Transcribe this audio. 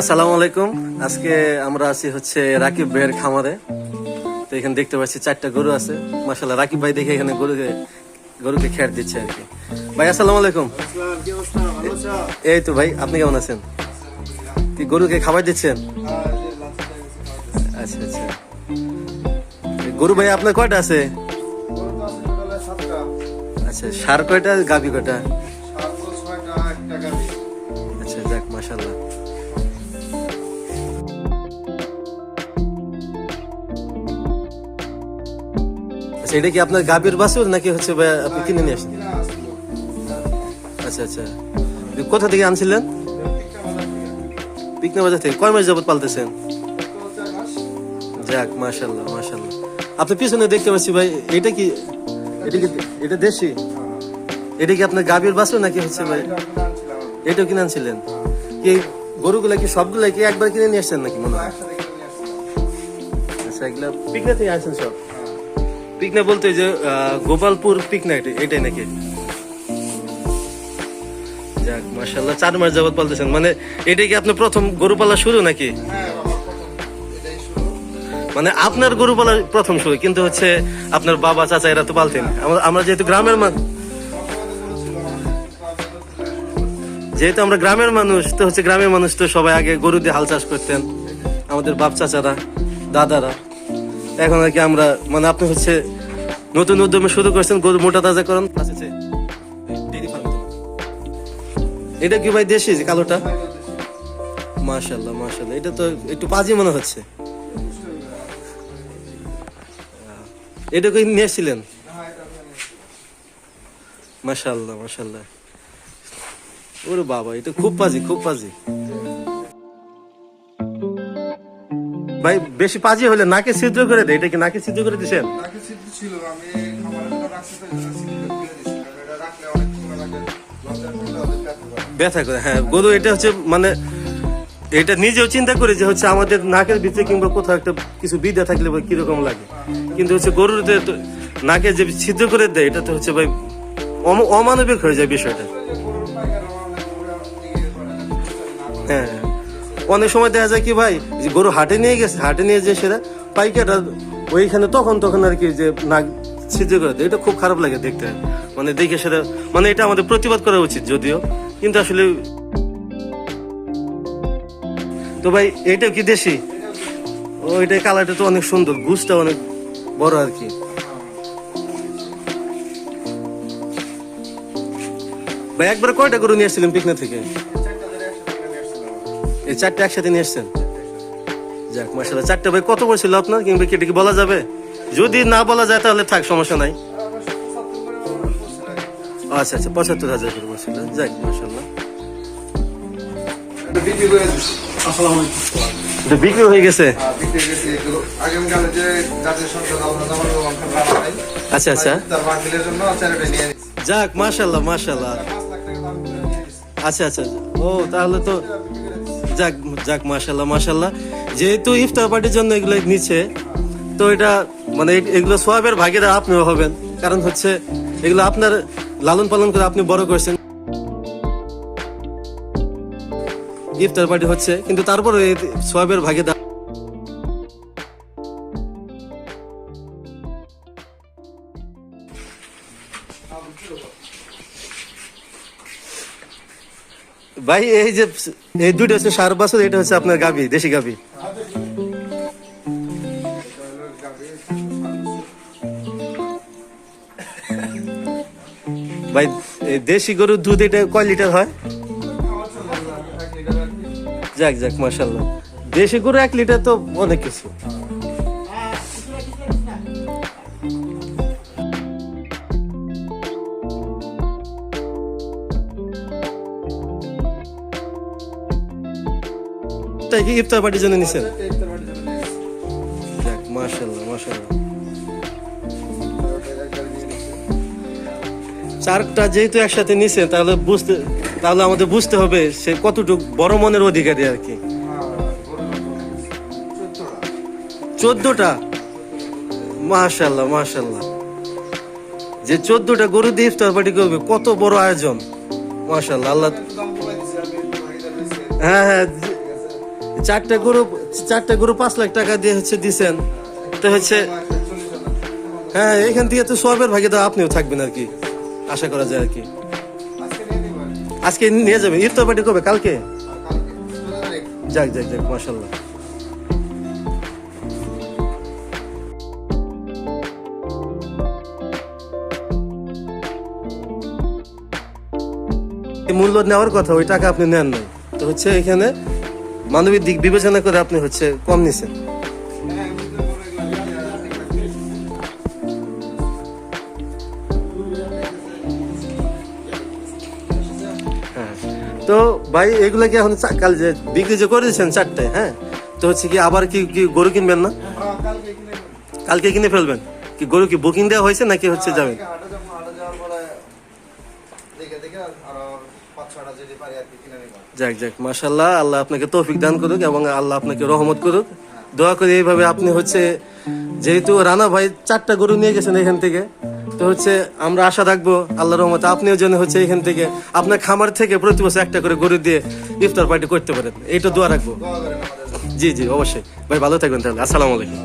আসসালামু আলাইকুম। আজকে আমরা আছি হচ্ছে রাকিব ভাইয়ের খামারে। তো এখানে দেখতে পাচ্ছি চারটা গরু আছে। মাসাল্লাহ রাকিব ভাই দেখে এখানে গরুকে গরুকে খেয়ার দিচ্ছে আর কি। ভাই, আসসালামু আলাইকুম। এই তো ভাই, আপনি কেমন আছেন? কি গরুকে খাবার দিচ্ছেন? আচ্ছা আচ্ছা। গরু ভাই, আপনার কয়টা আছে? আচ্ছা সার কয়টা, গাভি কয়টা? এটা কি আপনার গাভীর বাছুর নাকি হচ্ছে আপনি কিনে নিয়ে আসছেন? আচ্ছা আচ্ছা। কোথা থেকে আনছিলেন? পিকনা বাজার থেকে। কয় মাস যাবত পালতেছেন? যাক মাশাল্লাহ মাশাল্লাহ আপনি পিছনে দেখতে পাচ্ছি ভাই, এটা কি এটা কি এটা দেশি? এটা কি আপনার গাভীর বাছুর নাকি হচ্ছে ভাই? এটাও কিনে আনছিলেন? কি গরুগুলা কি সবগুলা কি একবার কিনে নিয়ে আসছেন নাকি মনে হয়? আচ্ছা এগুলা পিকনা থেকে আসছেন সব? পিকনা বলতে যে গোপালপুর পিকনা এটাই নাকি? যাক মাশাল্লাহ চার মাস যাবত পালতেছেন। মানে এটাই কি আপনি প্রথম গরু পালা শুরু নাকি? মানে আপনার গরু পালা প্রথম শুরু, কিন্তু হচ্ছে আপনার বাবা, চাচা, এরা তো পালতেন। আমরা যেহেতু গ্রামের মানুষ, যেহেতু আমরা গ্রামের মানুষ, তো হচ্ছে গ্রামের মানুষ তো সবাই আগে গরু দিয়ে হাল চাষ করতেন। আমাদের বাপ চাচারা, দাদারা। এখন আর কি আমরা মানে আপনি হচ্ছে নতুন উদ্যমে শুরু করছেন, গরু মোটা তাজা করুন। এটা কি ভাই দেশি, যে কালোটা? মাশাল্লাহ মাশাল্লাহ এটা তো একটু পাজি মনে হচ্ছে। এটা কি নিয়েছিলেন মাশাল্লাহ মাশাল্লাহ ওরে বাবা, এটা খুব পাজি খুব পাজি ভাই বেশি পাজি হলে নাকে ছিদ্র করে দেয় এটা কি নাকে ছিদ্র করে দিছেন? নাকি সিদ্ধ ছিল আমি করে এটা রাখলে অনেক সময় লাগে লজ্জা করলে ব্যথা করে। হ্যাঁ। গরু এটা হচ্ছে মানে এটা নিজেও চিন্তা করে যে হচ্ছে আমাদের নাকের ভিতরে কিংবা কোথাও একটা কিছু বিদ্যা থাকলে বা কীরকম লাগে। কিন্তু হচ্ছে গরুর নাকে যে ছিদ্র করে দেয় এটা তো হচ্ছে ভাই অম- অমানবিক হয়ে যায় বিষয়টা। হ্যাঁ। অনেক সময় দেখা যায় কি ভাই, যে গরু হাটে নিয়ে গেছে, হাটে নিয়ে যে সেটা পাইকাররা ওইখানে তখন তখন আর কি যে নাক ছিদ্র করে এটা খুব খারাপ লাগে দেখতে। মানে দেখে সেটা মানে এটা আমাদের প্রতিবাদ করা উচিত যদিও। কিন্তু আসলে তো ভাই এইটাও কি দেশি? ও এটা কালারটা তো অনেক সুন্দর গুছটা অনেক বড় আর কি। ভাই, একবার কয়টা গরু নিয়ে আসছিলেন পিকনা থেকে? এই চারটে একসাথে নিয়ে এসছেন যাক মাসাল্লাহ চারটে ভাই কত পড়ছিল আপনার কিংবা কি এটা কি বলা যাবে যদি না বলা যায় তাহলে থাক সমস্যা নাই। আচ্ছা আচ্ছা পঁচাত্তর হাজার করে পড়ছিল যাক মাসাল্লাহ এটা বিক্রি হয়ে গেছে আর বিক্রি করে দিচ্ছি এগুলো। আগামীকালে যে জাতীয় সংসদ আলোচনা হবে, ওখানে রাখা নাই। আচ্ছা আচ্ছা। যাক করে নিয়ে নিচ্ছি। আচ্ছা আচ্ছা ও তাহলে তো যাক যাক মাশাল্লাহ মাশাল্লাহ যেহেতু ইফতার পার্টির জন্য এগুলো নিচ্ছে, তো এটা মানে এগুলো সোয়াবের ভাগেরা আপনিও হবেন। কারণ হচ্ছে, এগুলো আপনার লালন পালন করে আপনি বড় করছেন। ইফতার পার্টি হচ্ছে, কিন্তু তারপরে সোয়াবের ভাগে ভাই, এই যে এই দুটো হচ্ছে সার বছর, এটা হচ্ছে আপনার গাবি দেশি গাবি ভাই দেশি গরুর দুধ, এটা কয় লিটার হয়? যাক যাক মাশাল্লাহ দেশি গরু এক লিটার তো অনেক কিছু। তাই কি ইফতার পার্টির জন্য নিছেন। যাক নিচ্ছি। চারটা যেহেতু একসাথে নিছে তাহলে বুঝতে তাহলে আমাদের বুঝতে হবে সে কতটুকু বড় মনের অধিকারী আর কি চোদ্দটা। মাশাল্লাহ মাশাল্লাহ যে চোদ্দটা গরু দিয়ে ইফতার পার্টি করবে কত বড় আয়োজন মাশাল্লাহ আল্লাহ। হ্যাঁ হ্যাঁ? চারটা গরু চারটা গরু পাঁচ লাখ টাকা দিয়ে হচ্ছে দিছেন। তো হচ্ছে হ্যাঁ এখান থেকে তো সবের ভাগে তো আপনিও থাকবেন আর কি। আশা করা যায় আর কি। আজকে নিয়ে। আজকে যাবেন ইফতার পার্টি কবে? কালকে? যাক যাক যাক মাসাল্লাহ মূল্য নেওয়ার কথা, ওই টাকা আপনি নেন নাই। তো হচ্ছে এখানে মানবিক দিক বিবেচনা করে আপনি হচ্ছে কম নিছেন। হ্যাঁ। তো ভাই এগুলো কি এখন কাল যে বিক্রি যে করে দিয়েছেন চারটে হ্যাঁ? তো হচ্ছে কি আবার কি কি গরু কিনবেন না? হ্যাঁ, কালকে কিনে কালকে কিনে ফেলবেন। কি গরু কি বুকিং দেওয়া হয়েছে নাকি হচ্ছে যাবেন যাক যাক মাশাল্লাহ আল্লাহ আপনাকে তৌফিক দান করুক এবং আল্লাহ আপনাকে রহমত করুক। দোয়া করি এইভাবে আপনি হচ্ছে যেহেতু রানা ভাই চারটা গরু নিয়ে গেছেন এখান থেকে তো হচ্ছে আমরা আশা রাখব আল্লাহ রহমত আপনিও যেন হচ্ছে এখান থেকে আপনার খামার থেকে প্রতি বছর একটা করে গরু দিয়ে ইফতার পার্টি করতে পারেন। এইটা দোয়া রাখব। জি জি অবশ্যই। ভাই ভালো থাকবেন তাহলে। আসসালামু আলাইকুম।